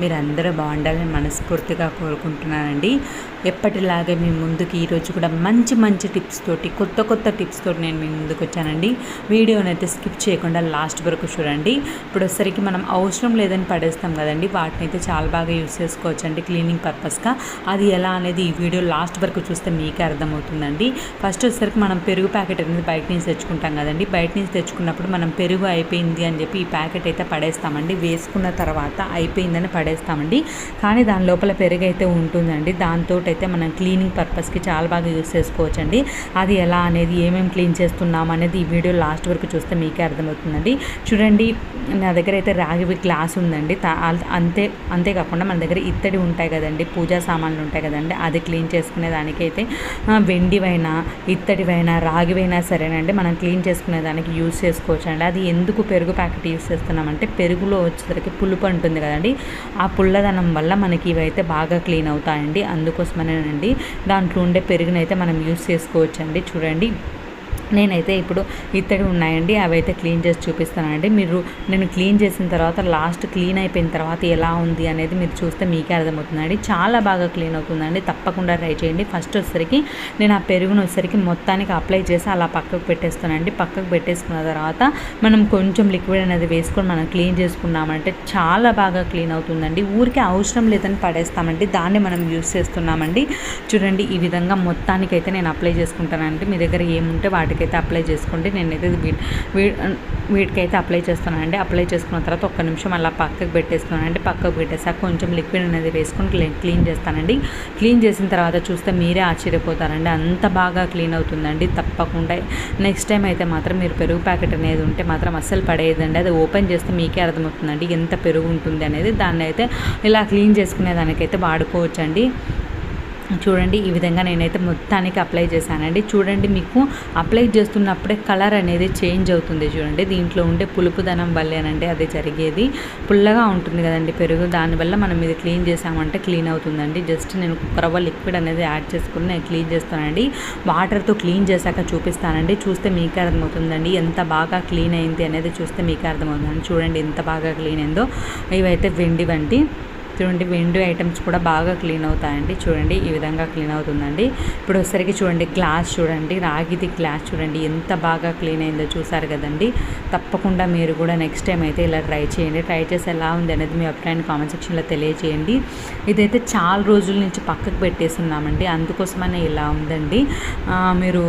మీరు అందరూ బాగుండాలని మనస్ఫూర్తిగా కోరుకుంటున్నానండి. ఎప్పటిలాగే మీ ముందుకు ఈరోజు కూడా మంచి మంచి టిప్స్ తోటి కొత్త కొత్త టిప్స్ తోటి నేను మీ ముందుకు వచ్చానండి. వీడియోని అయితే స్కిప్ చేయకుండా లాస్ట్ వరకు చూడండి. ఇప్పుడు వచ్చరికి మనం అవసరం లేదని పడేస్తాం కదండి. వాటిని అయితే చాలా బాగా యూస్ చేసుకోవచ్చు అండి క్లీనింగ్ పర్పస్గా. అది ఎలా అనేది ఈ వీడియో లాస్ట్ వరకు చూస్తే మీకే అర్థమవుతుందండి. ఫస్ట్ వచ్చేసరికి మనం పెరుగు ప్యాకెట్ అనేది బయట నుంచి తెచ్చుకుంటాం కదండి. బయట నుంచి తెచ్చుకున్నప్పుడు మనం పెరుగు అయిపోయింది అని చెప్పి ఈ ప్యాకెట్ అయితే పడేస్తామండి. వేసుకున్న తర్వాత అయిపోయిందని పడేస్తామండి. కానీ దాని లోపల పెరుగు అయితే ఉంటుందండి. దాంతో అయితే మనం క్లీనింగ్ పర్పస్కి చాలా బాగా యూస్ చేసుకోవచ్చండి. అది ఎలా అనేది ఏమేమి క్లీన్ చేస్తున్నాం అనేది ఈ వీడియో లాస్ట్ వరకు చూస్తే మీకే అర్థమవుతుందండి. చూడండి నా దగ్గర అయితే రాగివి గ్లాస్ ఉందండి. అంతే అంతేకాకుండా మన దగ్గర ఇత్తడి ఉంటాయి కదండి. పూజా సామాన్లు ఉంటాయి కదండి. అది క్లీన్ చేసుకునే దానికైతే వెండివైనా ఇత్తడివైనా రాగివైనా సరేనండి. మనం క్లీన్ చేసుకునే దానికి యూస్ చేసుకోవచ్చు అండి అది ఎందుకు పెరుగు ప్యాకెట్ యూస్ చేస్తున్నామంటే పెరుగులో వచ్చేసరికి పులుపు ఉంటుంది కదండి. ఆ పుల్లదనం వల్ల మనకి ఇవైతే బాగా క్లీన్ అవుతాయండి. అందుకోసమనేనండి. దాంట్లో ఉండే పెరుగునైతే మనం యూస్ చేసుకోవచ్చండి. చూడండి. నేనైతే ఇప్పుడు ఇత్తడి ఉన్నాయండి అవి అయితే క్లీన్ చేసి చూపిస్తానండి. మీరు నేను క్లీన్ చేసిన తర్వాత లాస్ట్ క్లీన్ అయిపోయిన తర్వాత ఎలా ఉంది అనేది మీరు చూస్తే మీకే అర్థమవుతుందండి. చాలా బాగా క్లీన్ అవుతుందండి. తప్పకుండా ట్రై చేయండి. ఫస్ట్ వచ్చేసరికి నేను ఆ పెరుగును వచ్చేసరికి మొత్తానికి అప్లై చేసి అలా పక్కకు పెట్టేస్తానండి. పక్కకు పెట్టేసుకున్న తర్వాత మనం కొంచెం లిక్విడ్ అనేది వేసుకొని మనం క్లీన్ చేసుకున్నామంటే చాలా బాగా క్లీన్ అవుతుందండి. ఊరికే అవసరం లేదని పడేస్తామండి. దాన్ని మనం యూస్ చేస్తున్నామండి. చూడండి ఈ విధంగా మొత్తానికైతే నేను అప్లై చేసుకుంటానండి. మీ దగ్గర ఏముంటే వాటికి వీటికైతే అప్లై చేసుకోండి. నేనైతే వీ- వీ- వీటికైతే అప్లై చేస్తున్నానండి. అప్లై చేసుకున్న తర్వాత ఒక్క నిమిషం అలా పక్కకు పెట్టేస్తున్నానండి. పక్కకు పెట్టేసాక కొంచెం లిక్విడ్ అనేది వేసుకొని క్లీన్ చేస్తానండి. క్లీన్ చేసిన తర్వాత చూస్తే మీరే ఆశ్చర్యపోతారండి. అంత బాగా క్లీన్ అవుతుందండి. తప్పకుండా. నెక్స్ట్ టైం అయితే మాత్రం మీరు పెరుగు ప్యాకెట్ అనేది ఉంటే మాత్రం అస్సలు పడేయదండి అది ఓపెన్ చేస్తే మీకే అర్థమవుతుందండి. ఎంత పెరుగు ఉంటుంది అనేది. దాన్ని అయితే ఇలా క్లీన్ చేసుకునే దానికైతే వాడుకోవచ్చండి. చూడండి ఈ విధంగా నేనైతే మొత్తానికి అప్లై చేశానండి. చూడండి మీకు అప్లై చేస్తున్నప్పుడే కలర్ అనేది చేంజ్ అవుతుంది చూడండి. దీంట్లో ఉండే పులుపుదనం వల్లేనండి అది జరిగేది. పుల్లగా ఉంటుంది కదండి పెరుగు దానివల్ల మనం ఇది క్లీన్ చేసామంటే క్లీన్ అవుతుందండి. జస్ట్ నేను కుక్కరవ్వ లిక్విడ్ అనేది యాడ్ చేసుకుని నేను క్లీన్ చేస్తానండి. వాటర్తో క్లీన్ చేశాక చూపిస్తానండి. చూస్తే మీకే అర్థమవుతుందండి. ఎంత బాగా క్లీన్ అయింది అనేది చూస్తే మీకే అర్థమవుతుందండి. చూడండి ఎంత బాగా క్లీన్ అయిందో. ఇవైతే వెండి వంటి చూడండి విండో ఐటమ్స్ కూడా బాగా క్లీన్ అవుతాయండి. చూడండి ఈ విధంగా క్లీన్ అవుతుందండి. ఇప్పుడు ఒకసారికి చూడండి గ్లాస్ చూడండి రాగిది గ్లాస్ చూడండి ఎంత బాగా క్లీన్ అయిందో చూసారు కదండి. తప్పకుండా మీరు కూడా నెక్స్ట్ టైం అయితే ఇలా ట్రై చేయండి. ట్రై చేసి ఎలా ఉంది అనేది మీ అభిప్రాయాన్ని కామెంట్ సెక్షన్లో తెలియజేయండి. ఇదైతే చాలా రోజుల నుంచి పక్కకు పెట్టేస్తున్నామండి. అందుకోసమనే ఇలా ఉందండి. మీరు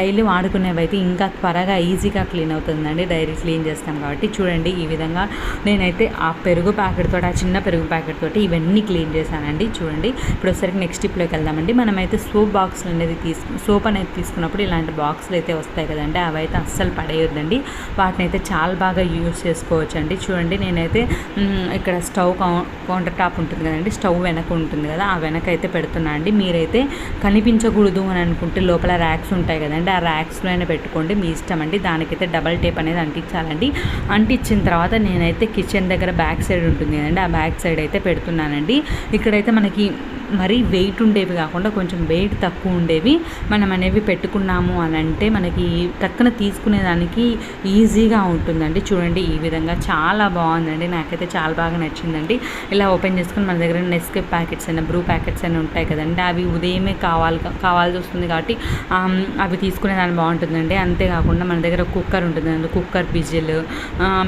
డైలీ వాడుకునేవి అయితే ఇంకా త్వరగా ఈజీగా క్లీన్ అవుతుందండి. డైరీ క్లీన్ చేస్తాం కాబట్టి చూడండి ఈ విధంగా నేనైతే ఆ పెరుగు ప్యాకెట్ ఆ చిన్న పెరుగు ప్యాకెట్ తోటి ఇవన్నీ క్లీన్ చేశానండి. చూడండి. ఇప్పుడు ఒకసారి నెక్స్ట్ స్టెప్లోకి వెళ్దామండి. మనమైతే సోప్ బాక్స్లు అనేది తీసుకు సోప్ అనేది తీసుకున్నప్పుడు ఇలాంటి బాక్సులు అయితే వస్తాయి కదండి. అవి అయితే అస్సలు పడేయొద్దండి. వాటిని అయితే చాలా బాగా యూస్ చేసుకోవచ్చు అండి చూడండి. నేనైతే ఇక్కడ స్టవ్ కౌంటర్ టాప్ ఉంటుంది కదండి. స్టవ్ వెనక ఉంటుంది కదా. ఆ వెనక అయితే పెడుతున్నా అండి. మీరైతే కనిపించకూడదు అని అనుకుంటే లోపల ర్యాక్స్ ఉంటాయి కదండి. ఆ ర్యాక్స్లో అయినా పెట్టుకోండి. మీ ఇష్టం అండి. దానికైతే డబల్ టేప్ అనేది అంటించాలండి. అంటించిన తర్వాత నేనైతే కిచెన్ దగ్గర బ్యాక్ సైడ్ ఉంటుంది కదండి. ఆ బ్యాక్ సైడ్ అయితే పెడుతున్నానండి. ఇక్కడైతే మనకి మరీ వెయిట్ ఉండేవి కాకుండా కొంచెం వెయిట్ తక్కువ ఉండేవి. మనం అనేవి పెట్టుకున్నాము అని అంటే మనకి టక్కున తీసుకునేదానికి ఈజీగా ఉంటుందండి. చూడండి ఈ విధంగా చాలా బాగుందండి. నాకైతే చాలా బాగా నచ్చిందండి. ఇలా ఓపెన్ చేసుకుని మన దగ్గర నెస్కేప్ ప్యాకెట్స్ అయినా బ్రూ ప్యాకెట్స్ అయినా ఉంటాయి కదండి. అవి ఉదయమే కావాలి కావాల్సి వస్తుంది కాబట్టి అవి తీసుకునే దాన్ని బాగుంటుందండి. అంతేకాకుండా మన దగ్గర కుక్కర్ ఉంటుందండి కుక్కర్ బిజిల్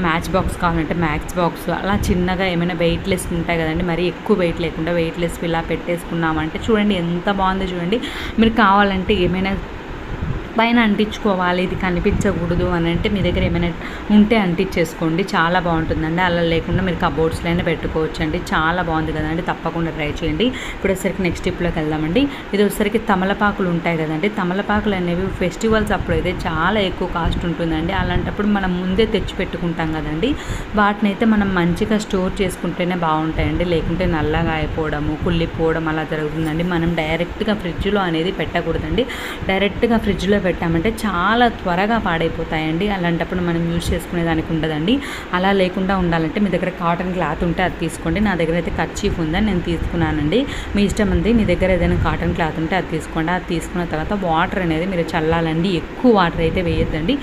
మ్యాచ్ బాక్స్ కావాలంటే మ్యాచ్ బాక్స్ అలా చిన్నగా ఏమైనా వెయిట్లెస్ ఉంటాయి కదండి మరి ఎక్కువ వెయిట్ లేకుండా వెయిట్లెస్ ఇలా పెట్టేసుకున్నామంటే చూడండి ఎంత బాగుందో చూడండి. మీరు కావాలంటే ఏమైనా పైన అంటించుకోవాలి ఇది కనిపించకూడదు అని అంటే మీ దగ్గర ఏమైనా ఉంటే అంటించేసుకోండి. చాలా బాగుంటుందండి. అలా లేకుండా మీరు కబోర్డ్స్లో అయినా పెట్టుకోవచ్చు అండి చాలా బాగుంది కదండి. తప్పకుండా ట్రై చేయండి. ఇప్పుడు వచ్చేసరికి నెక్స్ట్ టిప్లోకి వెళ్దామండి. ఇది వచ్చేసరికి తమలపాకులు ఉంటాయి కదండి. తమలపాకులు అనేవి ఫెస్టివల్స్ అప్పుడు అయితే చాలా ఎక్కువ కాస్ట్ ఉంటుందండి. అలాంటప్పుడు మనం ముందే తెచ్చి పెట్టుకుంటాం కదండి. వాటిని అయితే మనం మంచిగా స్టోర్ చేసుకుంటేనే బాగుంటాయండి. లేకుంటే నల్లగా అయిపోవడము కుళ్ళిపోవడం అలా జరుగుతుందండి. మనం డైరెక్ట్గా ఫ్రిడ్జ్లో అనేది పెట్టకూడదండి. డైరెక్ట్గా ఫ్రిడ్జ్లో పెట్టామంటే చాలా త్వరగా పాడైపోతాయండి. అలాంటప్పుడు మనం యూజ్ చేసుకునేదానికి ఉండదండి. అలా లేకుండా ఉండాలంటే మీ దగ్గర కాటన్ క్లాత్ ఉంటే అది తీసుకోండి. నా దగ్గర అయితే కర్చీఫ్ ఉందని నేను తీసుకున్నానండి. మీ ఇష్టం ఉంది మీ దగ్గర ఏదైనా కాటన్ క్లాత్ ఉంటే అది తీసుకోండి. అది తీసుకున్న తర్వాత వాటర్ అనేది మీరు చల్లాలండి. ఎక్కువ వాటర్ అయితే వేయొద్దండి.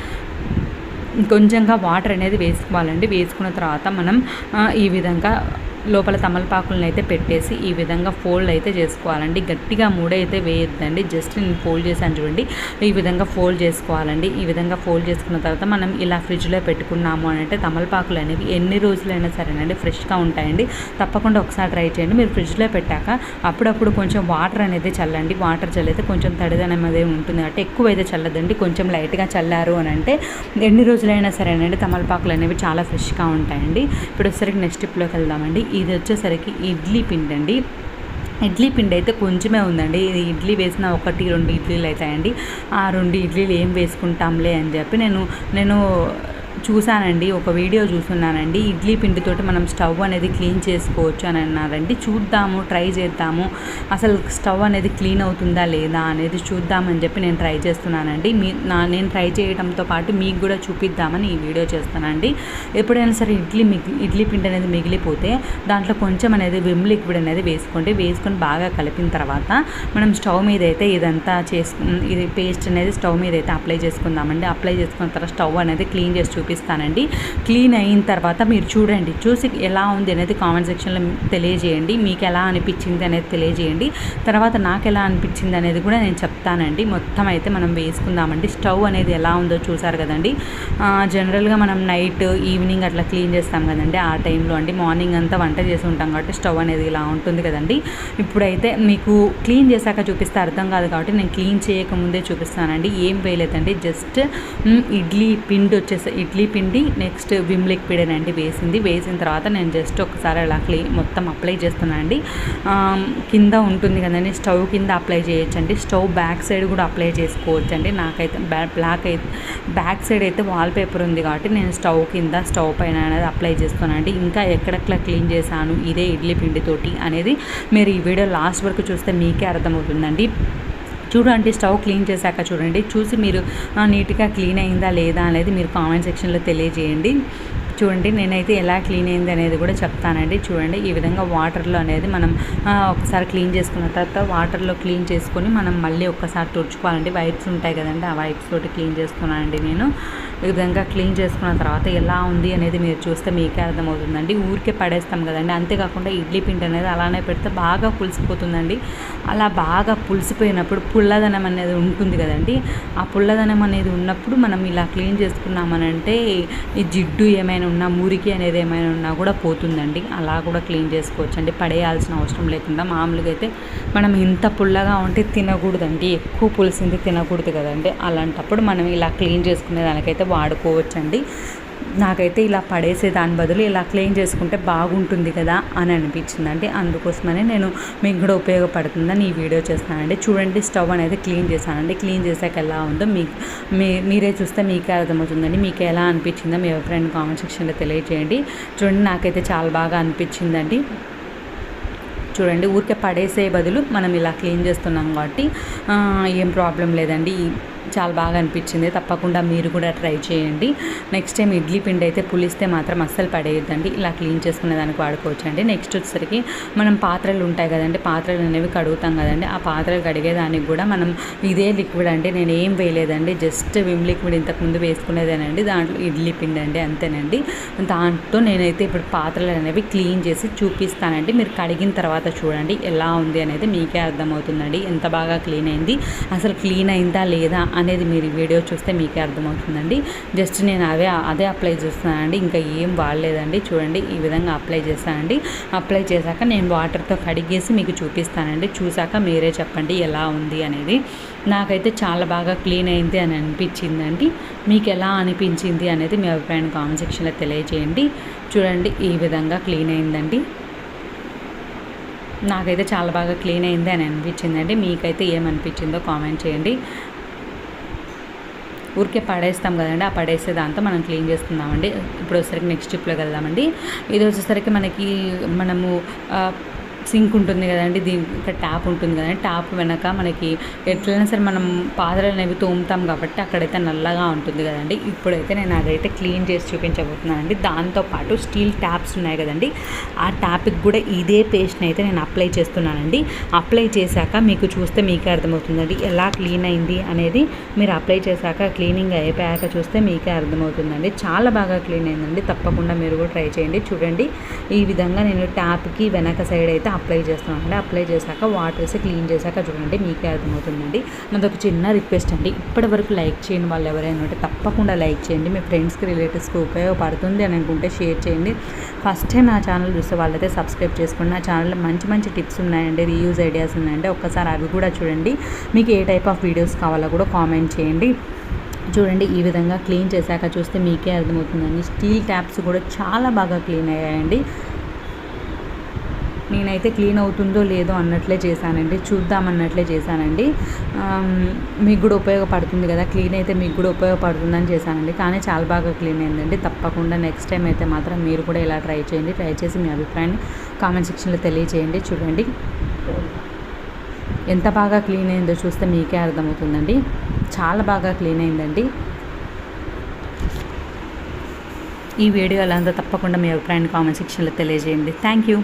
కొంచెంగా వాటర్ అనేది వేసుకోవాలండి. వేసుకున్న తర్వాత మనం ఈ విధంగా లోపల తమలపాకులను అయితే పెట్టేసి ఈ విధంగా ఫోల్డ్ అయితే చేసుకోవాలండి. గట్టిగా మూడైతే వేయొద్దండి. జస్ట్ నేను ఫోల్డ్ చేశాను చూడండి. ఈ విధంగా ఫోల్డ్ చేసుకోవాలండి. ఈ విధంగా ఫోల్డ్ చేసుకున్న తర్వాత మనం ఇలా ఫ్రిడ్జ్లో పెట్టుకున్నాము అంటే తమలపాకులు అనేవి ఎన్ని రోజులైనా సరేనండి ఫ్రెష్గా ఉంటాయండి. తప్పకుండా ఒకసారి ట్రై చేయండి. మీరు ఫ్రిడ్జ్లో పెట్టాక అప్పుడప్పుడు కొంచెం వాటర్ అనేది చల్లండి. వాటర్ చల్లితే కొంచెం తడిదనం అనేది ఉంటుంది. కాబట్టి ఎక్కువ అయితే చల్లదండి. కొంచెం లైట్గా చల్లారు అని అంటే ఎన్ని రోజులైనా సరేనండి తమలపాకులు అనేవి చాలా ఫ్రెష్గా ఉంటాయండి. ఇప్పుడు వచ్చేసరికి నెక్స్ట్ స్టెప్లోకి వెళ్దామండి. ఇది వచ్చేసరికి ఇడ్లీ పిండి అండి ఇడ్లీ పిండి అయితే కొంచెమే ఉందండి. ఇది ఇడ్లీ వేసిన ఒకటి రెండు ఇడ్లీలు అవుతాయండి ఆ రెండు ఇడ్లీలు ఏం వేసుకుంటాంలే అని చెప్పి నేను నేను చూశానండి ఒక వీడియో చూస్తున్నానండి. ఇడ్లీ పిండితోటి మనం స్టవ్ అనేది క్లీన్ చేసుకోవచ్చు అని అన్నారండి. చూద్దాము ట్రై చేద్దాము. అసలు స్టవ్ అనేది క్లీన్ అవుతుందా లేదా అనేది చూద్దామని చెప్పి నేను ట్రై చేస్తున్నానండి. మీ నా నేను ట్రై చేయడంతో పాటు మీకు కూడా చూపిద్దామని ఈ వీడియో చేస్తానండి. ఎప్పుడైనా సరే ఇడ్లీ మిగి ఇడ్లీ పిండి అనేది మిగిలిపోతే దాంట్లో కొంచెం అనేది విమ్ లిక్విడ్ అనేది వేసుకోండి. వేసుకొని బాగా కలిపిన తర్వాత మనం స్టవ్ మీద అయితే ఇదంతా చేసుకు ఇది పేస్ట్ అనేది స్టవ్ మీద అయితే అప్లై చేసుకుందామండి. అప్లై చేసుకున్న తర్వాత స్టవ్ అనేది క్లీన్ చేసి చూపి చూపిస్తానండి. క్లీన్ అయిన తర్వాత మీరు చూడండి చూసి ఎలా ఉంది అనేది కామెంట్ సెక్షన్లో తెలియజేయండి. మీకు ఎలా అనిపించింది అనేది తెలియజేయండి. తర్వాత నాకు ఎలా అనిపించింది అనేది కూడా నేను చెప్తానండి. మొత్తం అయితే మనం వేసుకుందామండి. స్టవ్ అనేది ఎలా ఉందో చూసారు కదండి. జనరల్గా మనం నైట్ ఈవినింగ్ అట్లా క్లీన్ చేస్తాం కదండి. ఆ టైంలో అండి. మార్నింగ్ అంతా వంట చేసి ఉంటాం కాబట్టి స్టవ్ అనేది ఇలా ఉంటుంది కదండి. ఇప్పుడైతే మీకు క్లీన్ చేశాక చూపిస్తే అర్థం కాదు కాబట్టి నేను క్లీన్ చేయకముందే చూపిస్తానండి. ఏం వేయలేదండి. జస్ట్ ఇడ్లీ పిండి వచ్చేసి ఇడ్లీ ఇడ్లీ పిండి నెక్స్ట్ విమ్ లిక్విడ్ అండి వేసింది. వేసిన తర్వాత నేను జస్ట్ ఒకసారి అలా క్లీన్ మొత్తం అప్లై చేస్తున్నానండి కింద ఉంటుంది కదండి స్టవ్ కింద అప్లై చేయొచ్చండి. స్టవ్ బ్యాక్ సైడ్ కూడా అప్లై చేసుకోవచ్చు అండి నాకైతే బ్లాక్ అయితే బ్యాక్ సైడ్ అయితే వాల్ పేపర్ ఉంది కాబట్టి నేను స్టవ్ కింద స్టవ్ పైన అనేది అప్లై చేస్తున్నానండి ఇంకా ఎక్కడెక్కడ క్లీన్ చేశాను ఇదే ఇడ్లీ పిండితోటి అనేది మీరు ఈ వీడియో లాస్ట్ వరకు చూస్తే మీకే అర్థమవుతుందండి. చూడండి స్టవ్ క్లీన్ చేశాక చూడండి. చూసి మీరు నీట్గా క్లీన్ అయిందా లేదా అనేది మీరు కామెంట్ సెక్షన్లో తెలియజేయండి. చూడండి నేనైతే ఎలా క్లీన్ అయింది అనేది కూడా చెప్తానండి. చూడండి ఈ విధంగా వాటర్లో అనేది మనం ఒకసారి క్లీన్ చేసుకున్న తర్వాత వాటర్లో క్లీన్ చేసుకొని మనం మళ్ళీ ఒక్కసారి తుడుచుకోవాలండి. వైప్స్ ఉంటాయి కదండి ఆ వైప్స్ తోటి క్లీన్ చేసుకున్నానండి నేను. ఈ విధంగా క్లీన్ చేసుకున్న తర్వాత ఎలా ఉంది అనేది మీరు చూస్తే మీకే అర్థమవుతుందండి. ఊరికే పడేస్తాం కదండి. అంతేకాకుండా ఇడ్లీ పిండి అనేది అలానే పెడితే బాగా పులిసిపోతుందండి. అలా బాగా పులిసిపోయినప్పుడు పుల్లదనం అనేది ఉంటుంది కదండి. ఆ పుల్లదనం అనేది ఉన్నప్పుడు మనం ఇలా క్లీన్ చేసుకున్నామనంటే ఈ జిడ్డు ఏమైనా ఉన్నా మురికి అనేది ఏమైనా ఉన్నా కూడా పోతుందండి. అలా కూడా క్లీన్ చేసుకోవచ్చు అండి పడేయాల్సిన అవసరం లేకుండా మామూలుగా అయితే మనం ఇంత పుల్లగా ఉంటే తినకూడదండి. ఎక్కువ పులిసింది తినకూడదు కదండి. అలాంటప్పుడు మనం ఇలా క్లీన్ చేసుకునే దానికైతే వాడుకోవచ్చండి. నాకైతే ఇలా పడేసే దాని బదులు ఇలా క్లీన్ చేసుకుంటే బాగుంటుంది కదా అని అనిపించిందండి. అందుకోసమనే నేను మీకు కూడా ఉపయోగపడుతుందని ఈ వీడియో చేస్తానండి చూడండి స్టవ్ అనేది క్లీన్ చేశానండి. క్లీన్ చేశాక ఎలా ఉందో మీ మీరే చూస్తే మీకే అర్థమవుతుందండి. మీకు ఎలా అనిపించిందో మీ ఫ్రెండ్ కామెంట్ సెక్షన్లో తెలియజేయండి. చూడండి నాకైతే చాలా బాగా అనిపించిందండి. చూడండి ఊరికే పడేసే బదులు మనం ఇలా క్లీన్ చేస్తున్నాం కాబట్టి ఏం ప్రాబ్లం లేదండి. చాలా బాగా అనిపించింది. తప్పకుండా మీరు కూడా ట్రై చేయండి. నెక్స్ట్ టైం ఇడ్లీ పిండి అయితే పులిస్తే మాత్రం అస్సలు పడేయద్దండి. ఇలా క్లీన్ చేసుకునే దానికి వాడుకోవచ్చు అండి నెక్స్ట్ వచ్చేసరికి మనం పాత్రలు ఉంటాయి కదండి. పాత్రలు అనేవి కడుగుతాం కదండి. ఆ పాత్రలు కడిగేదానికి కూడా మనం ఇదే లిక్విడ్ అండి. నేను ఏం వేయలేదండి. జస్ట్ విమ్ లిక్విడ్ ఇంతకుముందు వేసుకునేదేనండి. దాంట్లో ఇడ్లీ పిండి అండి. అంతేనండి. దాంట్లో నేనైతే ఇప్పుడు పాత్రలు అనేవి క్లీన్ చేసి చూపిస్తానండి. మీరు కడిగిన తర్వాత చూడండి. ఎలా ఉంది అనేది మీకే అర్థమవుతుందండి. ఎంత బాగా క్లీన్ అయింది. అసలు క్లీన్ అయిందా లేదా అనేది మీరు వీడియో చూస్తే మీకే అర్థమవుతుందండి. జస్ట్ నేను అవే అదే అప్లై చేస్తానండి ఇంకా ఏం వాడలేదండి. చూడండి ఈ విధంగా అప్లై చేస్తానండి అప్లై చేశాక నేను వాటర్తో కడిగేసి మీకు చూపిస్తానండి. చూశాక మీరే చెప్పండి ఎలా ఉంది అనేది. నాకైతే చాలా బాగా క్లీన్ అయింది అని అనిపించిందండి. మీకు ఎలా అనిపించింది అనేది మీ అభిప్రాయం కామెంట్ సెక్షన్లో తెలియజేయండి. చూడండి ఈ విధంగా క్లీన్ అయిందండి. నాకైతే చాలా బాగా క్లీన్ అయింది అని అనిపించిందండి. మీకైతే ఏమనిపించిందో కామెంట్ చేయండి. ఊరికే పడేస్తాం కదండి ఆ పడేసే దాంతో మనం క్లీన్ చేసుకుందామండి. ఇప్పుడు వచ్చేసరికి నెక్స్ట్ స్టెప్లోకి వెళ్దామండి. ఇది వచ్చేసరికి మనకి మనము సింక్ ఉంటుంది కదండి దీని ఇక్కడ ట్యాప్ ఉంటుంది కదండి ట్యాప్ వెనక మనకి ఎట్లయినా సరే మనం పాత్రలు అనేవి తోముతాం కాబట్టి అక్కడైతే నల్లగా ఉంటుంది కదండి. ఇప్పుడైతే నేను అదైతే క్లీన్ చేసి చూపించబోతున్నానండి. దాంతోపాటు స్టీల్ ట్యాప్స్ ఉన్నాయి కదండి. ఆ ట్యాప్కి కూడా ఇదే పేస్ట్ని అయితే నేను అప్లై చేస్తున్నానండి. అప్లై చేశాక మీకు చూస్తే మీకే అర్థమవుతుందండి. ఎలా క్లీన్ అయింది అనేది మీరు అప్లై చేశాక క్లీనింగ్ అయిపోయాక చూస్తే మీకే అర్థమవుతుందండి. చాలా బాగా క్లీన్ అయిందండి. తప్పకుండా మీరు కూడా ట్రై చేయండి. చూడండి. ఈ విధంగా నేను ట్యాప్కి వెనక సైడ్ అయితే అప్లై చేస్తున్నానండి అప్లై చేశాక వాటర్ వేసి క్లీన్ చేశాక చూడండి మీకే అర్థమవుతుందండి. నాది ఒక చిన్న రిక్వెస్ట్ అండి. ఇప్పటి వరకు లైక్ చేయని వాళ్ళు ఎవరైనా ఉంటే తప్పకుండా లైక్ చేయండి. మీ ఫ్రెండ్స్కి రిలేటివ్స్కి ఉపయోగపడుతుంది అని అనుకుంటే షేర్ చేయండి. ఫస్ట్ టైం నా ఛానల్ చూస్తే వాళ్ళైతే సబ్స్క్రైబ్ చేసుకోండి. నా ఛానల్లో మంచి మంచి టిప్స్ ఉన్నాయండి రీయూజ్ ఐడియాస్ ఉన్నాయండి. ఒక్కసారి అవి కూడా చూడండి. మీకు ఏ టైప్ ఆఫ్ వీడియోస్ కావాలో కూడా కామెంట్ చేయండి. చూడండి ఈ విధంగా క్లీన్ చేశాక చూస్తే మీకే అర్థమవుతుందండి. స్టీల్ ట్యాప్స్ కూడా చాలా బాగా క్లీన్ అయ్యాయండి. నేనైతే క్లీన్ అవుతుందో లేదో అన్నట్లే చేశానండి. చూద్దాం అన్నట్లే చేశానండి మీకు కూడా ఉపయోగపడుతుంది కదా. క్లీన్ అయితే మీకు కూడా ఉపయోగపడుతుందని చేశానండి. కానీ చాలా బాగా క్లీన్ అయిందండి. తప్పకుండా నెక్స్ట్ టైం అయితే మాత్రం మీరు కూడా ఇలా ట్రై చేయండి. ట్రై చేసి మీ అభిప్రాయాన్ని కామెంట్ సెక్షన్లో తెలియజేయండి. చూడండి. ఎంత బాగా క్లీన్ అయిందో చూస్తే మీకే అర్థమవుతుందండి. చాలా బాగా క్లీన్ అయిందండి. ఈ వీడియో అలా తప్పకుండా మీ అభిప్రాయాన్ని కామెంట్ సెక్షన్లో తెలియజేయండి. Thank you